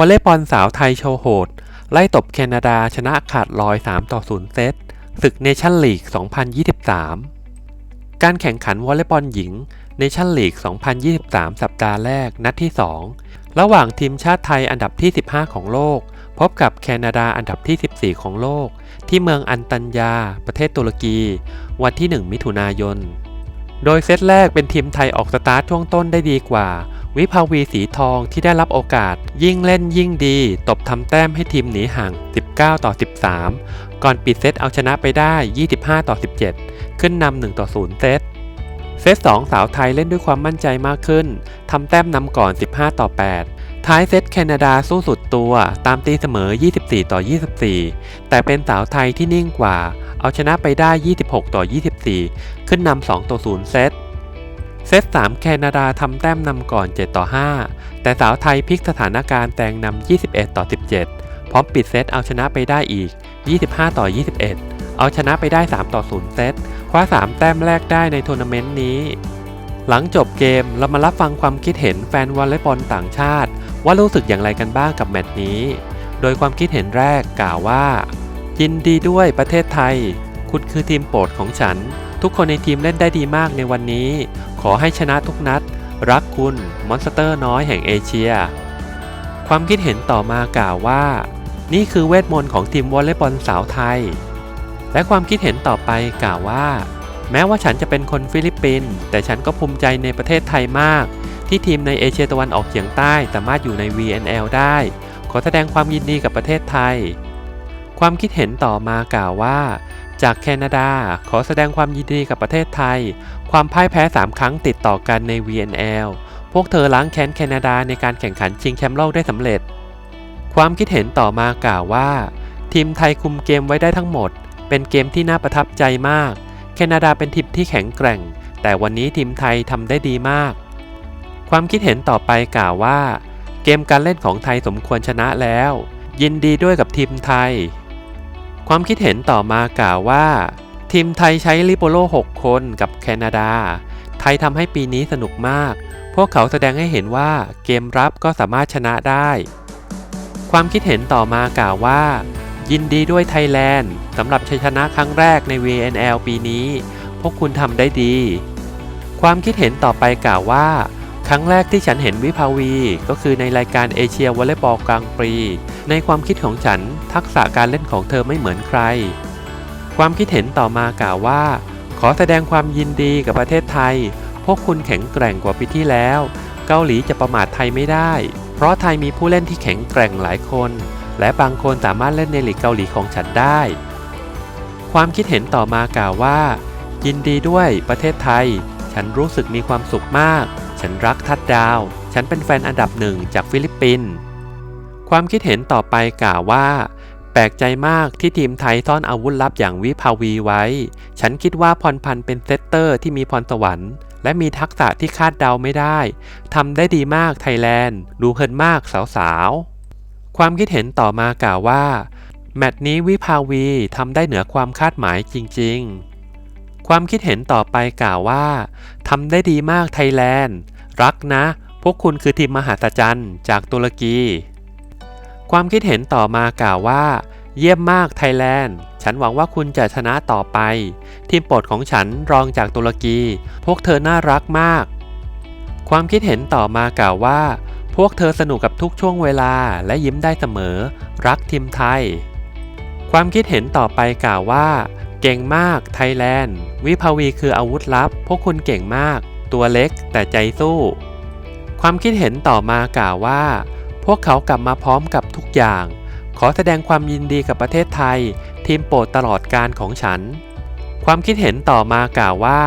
วอลเลย์บอลสาวไทยโชว์โหด ไล่ตบแคนาดาชนะขาดลอย 3 ต่อ 0 เซตศึกเนชั่นลีก 2023 การแข่งขันวอลเลย์บอลหญิงเนชั่นลีก 2023 สัปดาห์แรกนัดที่ 2 ระหว่างทีมชาติไทยอันดับที่ 15 ของโลก พบกับแคนาดาอันดับที่ 14 ของโลก ที่เมืองอันตัญญา ประเทศตุรกี วันที่ 1 มิถุนายน โดยเซตแรกเป็นทีมไทยออกสตาร์ทช่วงต้นได้ดีกว่า วิภาวีสีทองที่ได้รับโอกาส ยิ่งเล่นยิ่งดี ตบทำแต้มให้ทีมหนีห่าง 19 ต่อ 13 ก่อนปิดเซตเอาชนะไปได้ 25 ต่อ 17 ขึ้นนำ1ต่อ 0 เซตเซต2สาวไทยเล่นด้วยความมั่นใจมากขึ้นทำแต้มนำก่อน 15 ต่อ 8 ท้ายเซตแคนาดาสู้สุดตัวตามตีเสมอ 24 ต่อ 24 แต่เป็นสาวไทยที่นิ่งกว่า เอาชนะไปได้ 26 ต่อ 24 ขึ้นนำ2ต่อ 0 เซต เซต3แคนาดาทำแต้มนำก่อน 7 ต่อ 5 แต่สาวไทยพลิกสถานการณ์แตงนำ 21 ต่อ 17 พร้อมปิดเซตเอาชนะไปได้อีก 25 ต่อ 21 เอาชนะไปได้ 3 ต่อ 0 เซต คว้า 3 แต้มแรกได้ในทัวร์นาเมนต์นี้ หลังจบเกมเรามารับฟังความคิดเห็นแฟนวอลเลย์บอลต่างชาติ ว่ารู้สึกอย่างไรกันบ้างกับแมตช์นี้ โดยความคิดเห็นแรกกล่าวว่า ยินดีด้วยประเทศไทย คุณคือทีมโปรดของฉัน ทุกคนในทีมเล่นได้ดีมากในวันนี้ ขอให้ชนะทุกนัด รักคุณมอนสเตอร์น้อยแห่งเอเชีย ความคิดเห็นต่อมากล่าวว่า นี่คือเวทมนต์ของทีมวอลเลย์บอลสาวไทย และความคิดเห็นต่อไปกล่าวว่า แม้ว่าฉันจะเป็นคนฟิลิปปินส์แต่ฉันก็ภูมิใจในประเทศไทยมาก ที่ทีมในเอเชียตะวันออกเฉียงใต้สามารถอยู่ใน VNL ได้ ขอแสดงความยินดีกับประเทศไทย ความคิดเห็นต่อมากล่าวว่าจากแคนาดาขอแสดงความยินดีกับประเทศไทย ความพ่ายแพ้ 3 ครั้งติดต่อกันใน VNL พวกเธอล้างแค้นแคนาดาในการแข่งขันชิงแชมป์โลกได้สำเร็จ ความคิดเห็นต่อมากล่าวว่า ทีมไทยคุมเกมไว้ได้ทั้งหมด เป็นเกมที่น่าประทับใจมาก แคนาดาเป็นทีมที่แข็งแกร่ง แต่วันนี้ทีมไทยทำได้ดีมาก ความคิดเห็นต่อไปกล่าวว่า เกมการเล่นของไทยสมควรชนะแล้ว ยินดีด้วยกับทีมไทย ความคิดเห็นต่อมากล่าวว่า ทีมไทยใช้ลิโบโล 6 คนกับแคนาดา ไทยทำให้ปีนี้สนุกมาก พวกเขาแสดงให้เห็นว่าเกมรับก็สามารถชนะได้ ความคิดเห็นต่อมากล่าวว่า ยินดีด้วยไทยแลนด์สำหรับชัยชนะครั้งแรกใน VNL ปีนี้ พวกคุณทำได้ดี ความคิดเห็นต่อไปกล่าวว่า ครั้งแรกที่ฉันเห็นวิภาวี ก็คือในรายการเอเชียวอลเลย์บอลกลางปี ในความคิดของฉันทักษะการเล่นของเธอไม่เหมือนใคร ความคิดเห็นต่อมากล่าวว่า ขอแสดงความยินดีกับประเทศไทย พวกคุณแข็งแกร่งกว่าปีที่แล้ว เกาหลีจะประมาทไทยไม่ได้ เพราะไทยมีผู้เล่นที่แข็งแกร่งหลายคน และบางคนสามารถเล่นในลีกเกาหลีของฉันได้ ความคิดเห็นต่อมากล่าวว่า ยินดีด้วยประเทศไทย ฉันรู้สึกมีความสุขมาก ฉันรักทัดดาว ฉันเป็นแฟนอันดับหนึ่งจากฟิลิปปินส์ความคิดเห็นต่อไปกล่าวว่า ลกใจมากที่ทีมไทยซ่อนอาวุธลับอย่างวิภาวีไว้ ฉันคิดว่าพรพันธ์เป็นเซตเตอร์ที่มีพรสวรรค์ และมีทักษะที่คาดเดาไม่ได้ ทำได้ดีมากไทยแลนด์ ดูเพลินมากสาวๆ ความคิดเห็นต่อมากล่าวว่า แมตช์นี้วิภาวีทำได้เหนือความคาดหมายจริงๆ ความคิดเห็นต่อไปกล่าวว่าทำได้ดีมากไทยแลนด์ รักนะ พวกคุณคือทีมมหาศจรรย์จากตุรกี ความคิดเห็นต่อมากล่าวว่า เยี่ยมมากไทยแลนด์ ฉันหวังว่าคุณจะชนะต่อไป ทีมโปรดของฉันรองจากตุรกี พวกเธอน่ารักมาก ความคิดเห็นต่อมากล่าวว่า พวกเธอสนุกกับทุกช่วงเวลาและยิ้มได้เสมอ รักทีมไทย ความคิดเห็นต่อไปกล่าวว่า เก่งมากไทยแลนด์ วิภาวีคืออาวุธลับ พวกคุณเก่งมาก ตัวเล็กแต่ใจสู้ ความคิดเห็นต่อมากล่าวว่า วกเขากลับมาพร้อมกับทุกอย่าง ขอแสดงความยินดีกับประเทศไทย ทีมโปรดตลอดการของฉัน ความคิดเห็นต่อมากล่าวว่า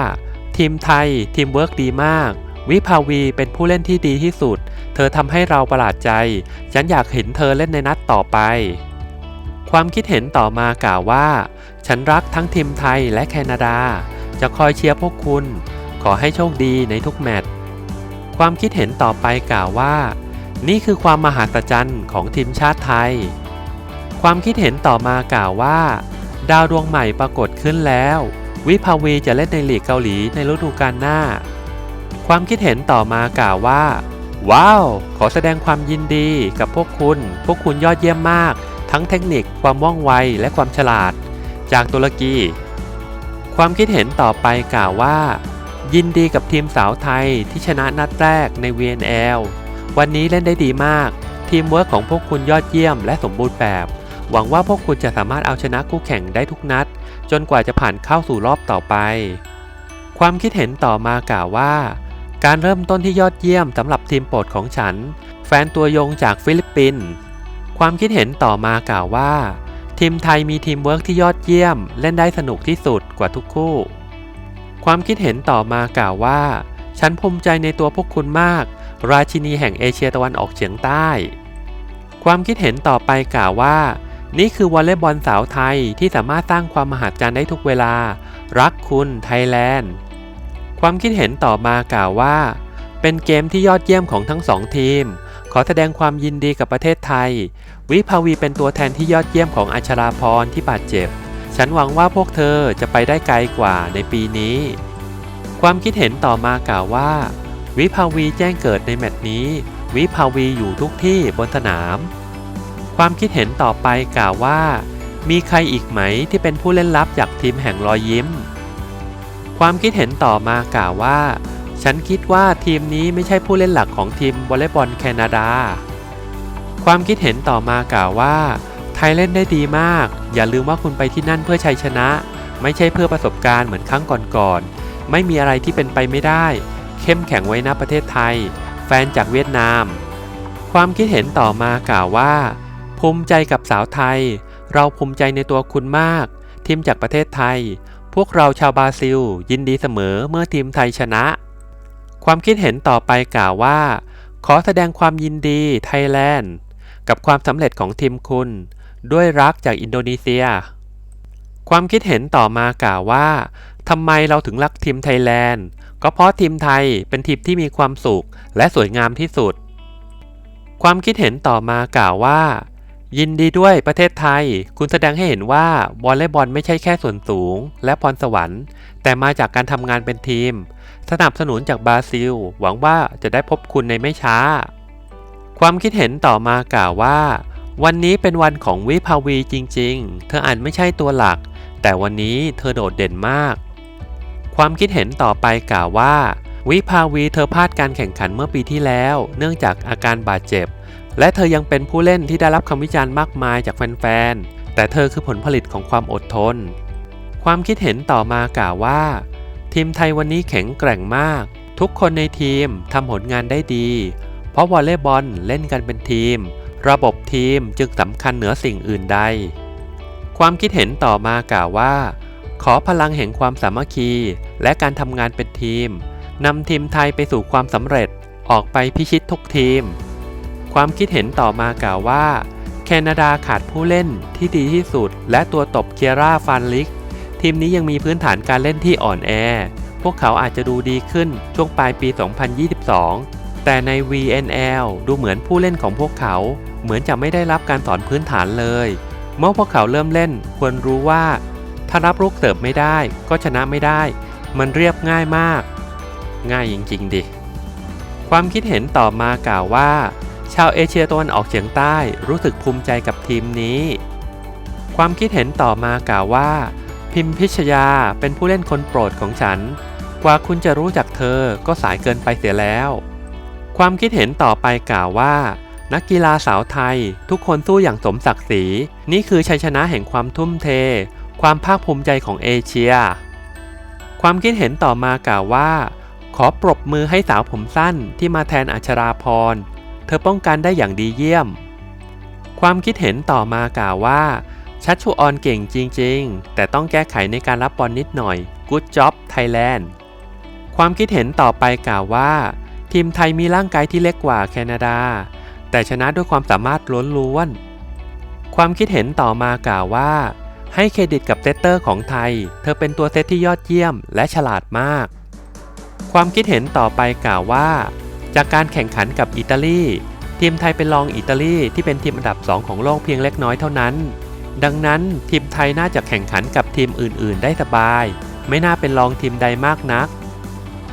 ทีมไทย ทีมเวิร์กดีมาก วิภาวีเป็นผู้เล่นที่ดีที่สุด เธอทำให้เราประหลาดใจ ฉันอยากเห็นเธอเล่นในนัดต่อไป ความคิดเห็นต่อมากล่าวว่า ฉันรักทั้งทีมไทยและแคนาดา จะคอยเชียร์พวกคุณ ขอให้โชคดีในทุกแมตช์ความคิดเห็นต่อไปกล่าวว่า นี่คือความมหัศจรรย์ของทีมชาติไทย ความคิดเห็นต่อมากล่าวว่า ดาวดวงใหม่ปรากฏขึ้นแล้ว วิภาวีจะเล่นในลีกเกาหลีในฤดูกาลหน้า ความคิดเห็นต่อมากล่าวว่า ว้าว ขอแสดงความยินดีกับพวกคุณ พวกคุณยอดเยี่ยมมาก ทั้งเทคนิคความว่องไวและความฉลาด จากตุรกี ความคิดเห็นต่อไปกล่าวว่า ยินดีกับทีมสาวไทยที่ชนะนัดแรกใน VNL วันนี้เล่นได้ดีมาก ทีมเวิร์กของพวกคุณยอดเยี่ยมและสมบูรณ์แบบ หวังว่าพวกคุณจะสามารถเอาชนะคู่แข่งได้ทุกนัด จนกว่าจะผ่านเข้าสู่รอบต่อไป ความคิดเห็นต่อมากล่าวว่า การเริ่มต้นที่ยอดเยี่ยมสำหรับทีมโปรดของฉัน แฟนตัวยงจากฟิลิปปินส์ความคิดเห็นต่อมากล่าวว่า ทีมไทยมีทีมเวิร์กที่ยอดเยี่ยม เล่นได้สนุกที่สุดกว่าทุกคู่ ความคิดเห็นต่อมากล่าวว่า ฉันภูมิใจในตัวพวกคุณมาก ราชินีแห่งเอเชียตะวันออกเฉียงใต้ ความคิดเห็นต่อไปกล่าวว่า นี่คือวอลเลย์บอลสาวไทยที่สามารถสร้างความมหัศจรรย์ได้ทุกเวลา รักคุณไทยแลนด์ ความคิดเห็นต่อมากล่าวว่า เป็นเกมที่ยอดเยี่ยมของทั้งสองทีม ขอแสดงความยินดีกับประเทศไทย วิภาวีเป็นตัวแทนที่ยอดเยี่ยมของอัชราพรที่บาดเจ็บ ฉันหวังว่าพวกเธอจะไปได้ไกลกว่าในปีนี้ ความคิดเห็นต่อมากล่าวว่า วิภาวีแจ้งเกิดในแมตช์นี้ วิภาวีอยู่ทุกที่บนสนาม ความคิดเห็นต่อไปกล่าวว่า มีใครอีกไหมที่เป็นผู้เล่นลับจากทีมแห่งรอยยิ้ม ความคิดเห็นต่อมากล่าวว่า ฉันคิดว่าทีมนี้ไม่ใช่ผู้เล่นหลักของทีมวอลเลย์บอลแคนาดา ความคิดเห็นต่อมากล่าวว่า ไทยเล่นได้ดีมาก อย่าลืมว่าคุณไปที่นั่นเพื่อชัยชนะ ไม่ใช่เพื่อประสบการณ์เหมือนครั้งก่อนๆไม่มีอะไรที่เป็นไปไม่ได้ เข้มแข็งไว้นะประเทศไทย แฟนจากเวียดนาม ความคิดเห็นต่อมากล่าวว่า ภูมิใจกับสาวไทย เราภูมิใจในตัวคุณมาก ทีมจากประเทศไทย พวกเราชาวบราซิล ยินดีเสมอเมื่อทีมไทยชนะ ความคิดเห็นต่อไปกล่าวว่า ขอแสดงความยินดีไทยแลนด์กับความสำเร็จของทีมคุณ ด้วยรักจากอินโดนีเซีย ความคิดเห็นต่อมากล่าวว่าทำไมเราถึงรักทีมไทยแลนด์ ก็เพราะทีมไทยเป็นทีมที่มีความสุขและสวยงามที่สุด ความคิดเห็นต่อมากล่าวว่า ยินดีด้วยประเทศไทย คุณแสดงให้เห็นว่าวอลเลย์บอลไม่ใช่แค่ส่วนสูง และพรสวรรค์ แต่มาจากการทำงานเป็นทีม สนับสนุนจากบราซิล หวังว่าจะได้พบคุณในไม่ช้า ความคิดเห็นต่อมากล่าวว่า วันนี้เป็นวันของวิภาวีจริง ๆ เธออาจไม่ใช่ตัวหลัก แต่วันนี้เธอโดดเด่นมาก ความคิดเห็นต่อไปกล่าวว่า วิภาวีเธอพลาดการแข่งขันเมื่อปีที่แล้ว เนื่องจากอาการบาดเจ็บ และเธอยังเป็นผู้เล่นที่ได้รับคำวิจารณ์มากมายจากแฟนๆ แต่เธอคือผลผลิตของความอดทน ความคิดเห็นต่อมากล่าวว่า ทีมไทยวันนี้แข็งแกร่งมาก ทุกคนในทีมทำผลงานได้ดี เพราะวอลเลย์บอลเล่นกันเป็นทีม ระบบทีมจึงสำคัญเหนือสิ่งอื่นใด ความคิดเห็นต่อมากล่าวว่า ขอพลังแห่งความสามัคคี และการทำงานเป็นทีมนำทีมไทยไปสู่ความสำเร็จออกไปพิชิตทุกทีม ความคิดเห็นต่อมากล่าวว่า แคนาดาขาดผู้เล่นที่ดีที่สุด และตัวตบเคียร่าฟานลิก ทีมนี้ยังมีพื้นฐานการเล่นที่อ่อนแอ พวกเขาอาจจะดูดีขึ้นช่วงปลายปี 2022 แต่ใน VNL ดูเหมือนผู้เล่นของพวกเขา เหมือนจะไม่ได้รับการสอนพื้นฐานเลย เมื่อพวกเขาเริ่มเล่น ควรรู้ว่า ถ้ารับลูกเสิร์ฟไม่ได้ก็ชนะไม่ได้ มันเรียบง่ายมาก ง่ายจริง ๆ ดิ ความคิดเห็นต่อมากล่าวว่า ชาวเอเชียตะวันออกเฉียงใต้รู้สึกภูมิใจกับทีมนี้ ความคิดเห็นต่อมากล่าวว่า พิมพิชยาเป็นผู้เล่นคนโปรดของฉัน กว่าคุณจะรู้จักเธอก็สายเกินไปเสียแล้ว ความคิดเห็นต่อไปกล่าวว่านักกีฬาสาวไทย ทุกคนสู้อย่างสมศักดิ์ศรี นี่คือชัยชนะแห่งความทุ่มเท ความภาคภูมิใจของเอเชีย ความคิดเห็นต่อมากล่าวว่า ขอปรบมือให้สาวผมสั้นที่มาแทนอัชราพร เธอป้องกันได้อย่างดีเยี่ยม ความคิดเห็นต่อมากล่าวว่า ชัดชูออนเก่งจริง ๆ แต่ต้องแก้ไขในการรับบอลนิดหน่อย Good job Thailand ความคิดเห็นต่อไปกล่าวว่า ทีมไทยมีร่างกายที่เล็กกว่าแคนาดา แต่ชนะด้วยความสามารถล้วนๆ ความคิดเห็นต่อมากล่าวว่า ให้เครดิตกับเซตเตอร์ของไทย เธอเป็นตัวเซตที่ยอดเยี่ยมและฉลาดมาก ความคิดเห็นต่อไปกล่าวว่า จากการแข่งขันกับอิตาลี ทีมไทยเป็นรองอิตาลีที่เป็นทีมอันดับ 2 ของโลกเพียงเล็กน้อยเท่านั้น ดังนั้นทีมไทยน่าจะแข่งขันกับทีมอื่น ๆ ได้สบาย ไม่น่าเป็นรองทีมใดมากนัก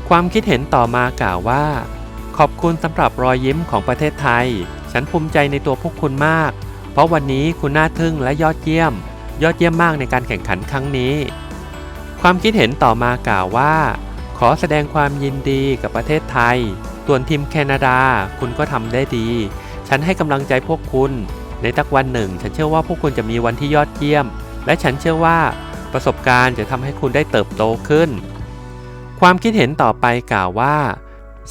ความคิดเห็นต่อมากล่าวว่าขขอบคุณสำหรับรอยยิ้มของประเทศไทย ฉันภูมิใจในตัวพวกคุณมาก เพราะวันนี้คุณน่าทึ่งและยอดเยี่ยม ยอดเยี่ยมมากในการแข่งขันครั้งนี้ ความคิดเห็นต่อมากล่าวว่า ขอแสดงความยินดีกับประเทศไทย ส่วนทีมแคนาดาคุณก็ทำได้ดี ฉันให้กำลังใจพวกคุณ ในตักวันหนึ่ง ฉันเชื่อว่าพวกคุณจะมีวันที่ยอดเยี่ยม และฉันเชื่อว่าประสบการณ์จะทำให้คุณได้เติบโตขึ้น ความคิดเห็นต่อไปกล่าวว่า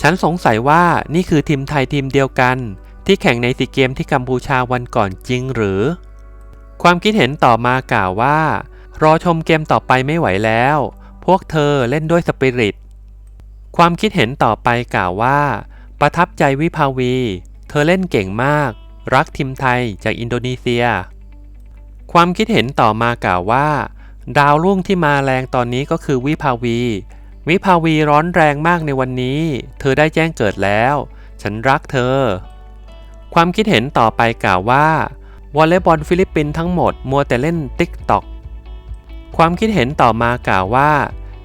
ฉันสงสัยว่านี่คือทีมไทยทีมเดียวกัน ที่แข่งในซีเกมที่กัมพูชาวันก่อนจริงหรือ ความคิดเห็นต่อมากล่าวว่า รอชมเกมต่อไปไม่ไหวแล้ว พวกเธอเล่นด้วยสปิริต ความคิดเห็นต่อไปกล่าวว่า ประทับใจวิภาวี เธอเล่นเก่งมาก รักทีมไทยจากอินโดนีเซีย ความคิดเห็นต่อมากล่าวว่า ดาวรุ่งที่มาแรงตอนนี้ก็คือวิภาวี วิภาวีร้อนแรงมากในวันนี้ เธอได้แจ้งเกิดแล้ว ฉันรักเธอ ความคิดเห็นต่อไปกล่าวว่า วอลเลย์บอลฟิลิปปินส์ทั้งหมดมัวแต่เล่นติ๊กต็อกความคิดเห็นต่อมากล่าวว่า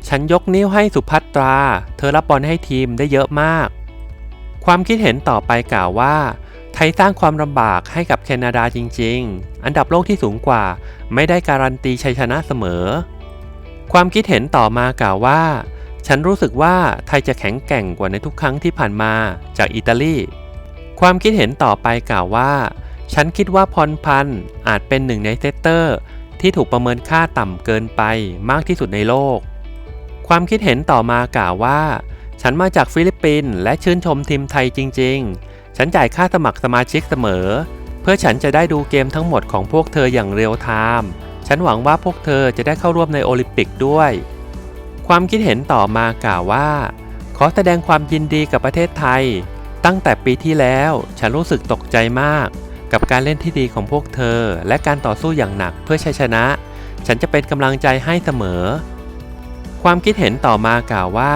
ฉันยกนิ้วให้สุภัตรา เธอรับบอลให้ทีมได้เยอะมาก ความคิดเห็นต่อไปกล่าวว่า ไทยสร้างความลำบากให้กับแคนาดาจริง ๆ อันดับโลกที่สูงกว่า ไม่ได้การันตีชัยชนะเสมอ ความคิดเห็นต่อมากล่าวว่า ฉันรู้สึกว่าไทยจะแข็งแกร่งกว่าในทุกครั้งที่ผ่านมาจากอิตาลี ความคิดเห็นต่อไปกล่าวว่า ฉันคิดว่าพรพันธ์อาจเป็นหนึ่งในเซตเตอร์ ที่ถูกประเมินค่าต่ำเกินไปมากที่สุดในโลก ความคิดเห็นต่อมากล่าวว่า ฉันมาจากฟิลิปปินส์และชื่นชมทีมไทยจริง ๆ ฉันจ่ายค่าสมัครสมาชิกเสมอ เพื่อฉันจะได้ดูเกมทั้งหมดของพวกเธออย่างเรียลไทม์ฉันหวังว่าพวกเธอจะได้เข้าร่วมในโอลิมปิกด้วย ความคิดเห็นต่อมากล่าวว่า ขอแสดงความยินดีกับประเทศไทย ตั้งแต่ปีที่แล้วฉันรู้สึกตกใจมาก กับการเล่นที่ดีของพวกเธอ และการต่อสู้อย่างหนักเพื่อชัยชนะ ฉันจะเป็นกำลังใจให้เสมอ ความคิดเห็นต่อมากล่าวว่า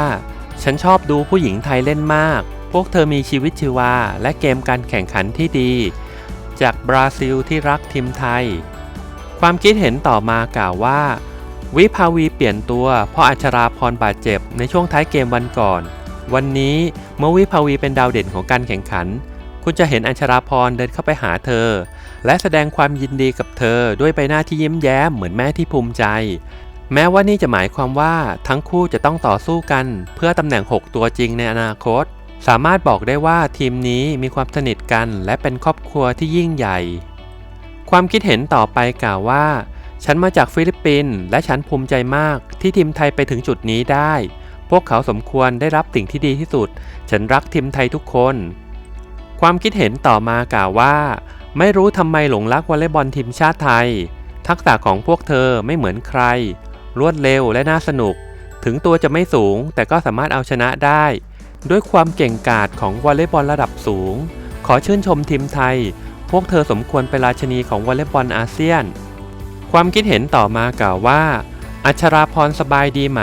ฉันชอบดูผู้หญิงไทยเล่นมาก พวกเธอมีชีวิตชีวา และเกมการแข่งขันที่ดี จากบราซิลที่รักทีมไทย ความคิดเห็นต่อมากล่าวว่า วิภาวีเปลี่ยนตัวเพราะอัชราพรบาดเจ็บในช่วงท้ายเกมวันก่อน วันนี้เมื่อวิภาวีเป็นดาวเด่นของการแข่งขัน คุณจะเห็นอัญชราพรเดินเข้าไปหาเธอ และแสดงความยินดีกับเธอด้วยใบหน้าที่ยิ้มแย้มเหมือนแม่ที่ภูมิใจ แม้ว่านี่จะหมายความว่าทั้งคู่จะต้องต่อสู้กัน เพื่อตำแหน่ง 6 ตัวจริงในอนาคต สามารถบอกได้ว่าทีมนี้มีความสนิทกัน และเป็นครอบครัวที่ยิ่งใหญ่ ความคิดเห็นต่อไปกล่าวว่า ฉันมาจากฟิลิปปินส์และฉันภูมิใจมากที่ทีมไทยไปถึงจุดนี้ได้ พวกเขาสมควรได้รับสิ่งที่ดีที่สุด ฉันรักทีมไทยทุกคน ความคิดเห็นต่อมากล่าวว่า ไม่รู้ทำไมหลงรักวอลเลย์บอลทีมชาติไทย ทักษะของพวกเธอไม่เหมือนใคร รวดเร็วและน่าสนุก ถึงตัวจะไม่สูง แต่ก็สามารถเอาชนะได้ ด้วยความเก่งกาจของวอลเลย์บอลระดับสูง ขอชื่นชมทีมไทย พวกเธอสมควรเป็นราชนีของวอลเลย์บอลอาเซียน ความคิดเห็นต่อมากล่าวว่า อัชราพรสบายดีไหม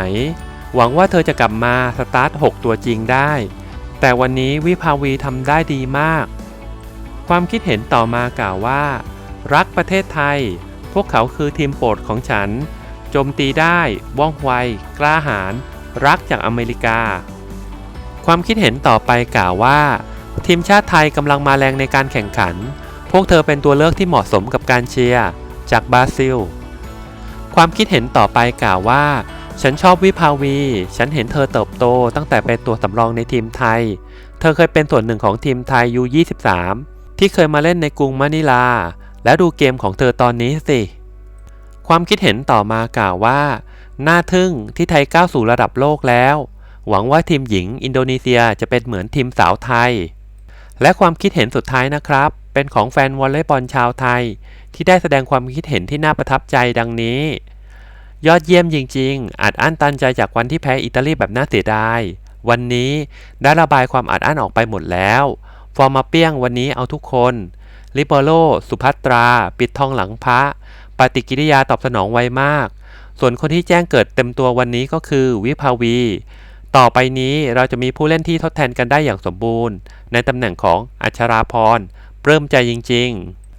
หวังว่าเธอจะกลับมาสตาร์ท 6 ตัวจริงได้ แต่วันนี้วิภาวีทำได้ดีมาก ความคิดเห็นต่อมากล่าวว่า รักประเทศไทย พวกเขาคือทีมโปรดของฉัน โจมตีได้ ว่องไว กล้าหาญ รักจากอเมริกา ความคิดเห็นต่อไปกล่าวว่า ทีมชาติไทยกำลังมาแรงในการแข่งขัน พวกเธอเป็นตัวเลือกที่เหมาะสมกับการเชียร์จากบราซิล ความคิดเห็นต่อไปกล่าวว่า ฉันชอบวิภาวี ฉันเห็นเธอเติบโตตั้งแต่เป็นตัวสำรองในทีมไทย เธอเคยเป็นส่วนหนึ่งของทีมไทย U23 ที่เคยมาเล่นในกรุงมะนิลา แล้วดูเกมของเธอตอนนี้สิ ความคิดเห็นต่อมากล่าวว่า น่าทึ่งที่ไทยก้าวสู่ระดับโลกแล้ว หวังว่าทีมหญิงอินโดนีเซียจะเป็นเหมือนทีมสาวไทย และความคิดเห็นสุดท้ายนะครับ เป็นของแฟนวอลเลย์บอลชาวไทย ที่ได้แสดงความคิดเห็นที่น่าประทับใจดังนี้ ยอดเยี่ยมจริงๆ อาจอั้นตันใจจากวันที่แพ้อิตาลีแบบน่าเสียดาย วันนี้ได้ระบายความอัดอั้นออกไปหมดแล้ว ฟอร์มาเปี้ยงวันนี้เอาทุกคนลิเบโรสุภัตรา ปิดทองหลังพระ ปฏิกิริยาตอบสนองไวมาก ส่วนคนที่แจ้งเกิดเต็มตัววันนี้ก็คือวิภาวี ต่อไปนี้เราจะมีผู้เล่นที่ทดแทนกันได้อย่างสมบูรณ์ ในตำแหน่งของอัชราพรเริ่มใจจริง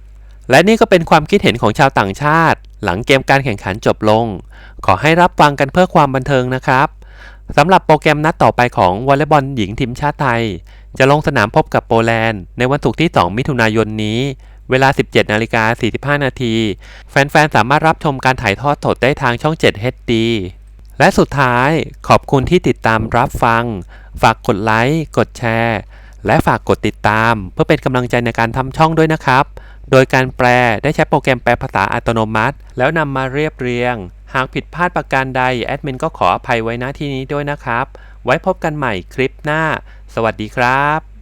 ๆ และนี่ก็เป็นความคิดเห็นของชาวต่างชาติ หลังเกมการแข่งขันจบลง ขอให้รับฟังกันเพื่อความบันเทิงนะครับสำหรับโปรแกรมนัดต่อไปของวอลเลย์บอลหญิงทีมชาติไทย จะลงสนามพบกับโปแลนด์ ในวันศุกร์ที่ 2 มิถุนายนนี้ เวลา 17นาฬิกา45 นาที แฟนๆ สามารถรับชมการถ่ายทอดสดได้ทางช่อง 7 HD และสุดท้ายขอบคุณที่ติดตามรับฟัง ฝากกดไลค์ กดแชร์ และฝากกดติดตาม เพื่อเป็นกำลังใจในการทำช่องด้วยนะครับ โดยการแปลได้ใช้โปรแกรมแปลภาษาอัตโนมัติ แล้วนำมาเรียบเรียง หากผิดพลาดประการใดแอดมินก็ขออภัยไว้ณที่นี้ด้วยนะครับ ไว้พบกันใหม่คลิปหน้า สวัสดีครับ